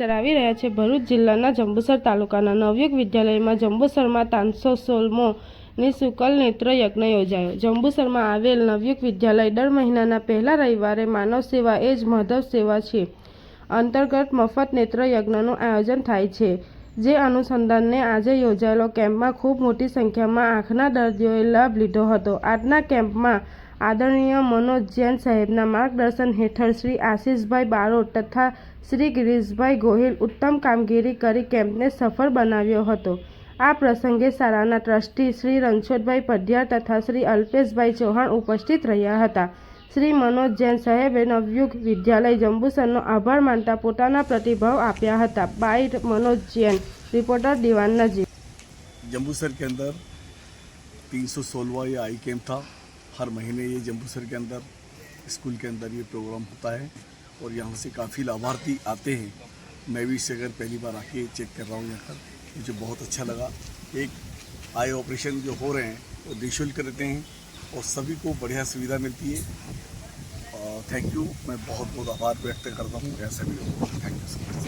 આવી રહ્યા છે. ભરૂચ જિલ્લાના જંબુસર તાલુકાના નવયુગ વિદ્યાલયમાં જંબુસરમાં ત્રણસો સોળમો શુકલ નેત્ર યજ્ઞ યોજાયો. જંબુસરમાં આવેલ નવયુગ વિદ્યાલય દર મહિનાના પહેલા રવિવારે માનવ સેવા એ જ માધવ સેવા છે. અંતર્ગત મફત નેત્ર યજ્ઞનું આયોજન થાય છે. જે અનુસંધાનને આજે યોજાયેલો કેમ્પમાં ખૂબ મોટી સંખ્યામાં આંખના દર્દીઓએ લાભ લીધો હતો. આજના કેમ્પમાં આદરણીય મનોજ જૈન સાહેબના માર્ગદર્શન હેઠળ શ્રી આશીષભાઈ બારોટ તથા શ્રી ગિરીશભાઈ ગોહિલ ઉત્તમ કામગીરી કરી કેમ્પને સફળ બનાવ્યો હતો આ પ્રસંગે શાળાના ટ્રસ્ટી શ્રી રણછોડભાઈ પઢિયાર તથા શ્રી અલ્પેશભાઈ ચૌહાણ ઉપસ્થિત રહ્યા હતા શ્રી મનોજ જૈન સાહેબે નવયુગ વિદ્યાલય જંબુસરનો આભાર માનતા પોતાના પ્રતિભાવ આપ્યા હતા બાય મનોજ જૈન રિપોર્ટર દિવાન નજીર जम्बूसर के अंदर तीन सौ सोलवा ये आई कैंप था हर महीने ये जम्बूसर के अंदर, स्कूल के अंदर ये प्रोग्राम होता है और यहाँ से काफ़ी लाभार्थी आते हैं। मैं भी इससे अगर पहली बार आके चेक कर रहा हूँ यहाँ पर, मुझे बहुत अच्छा लगा। एक आई ऑपरेशन जो हो रहे हैं, वो निःशुल्क रहते हैं और सभी को बढ़िया सुविधा मिलती है। थैंक यू मैं बहुत बहुत आभार व्यक्त करता हूँ। ऐसे भी थैंक यू सो मच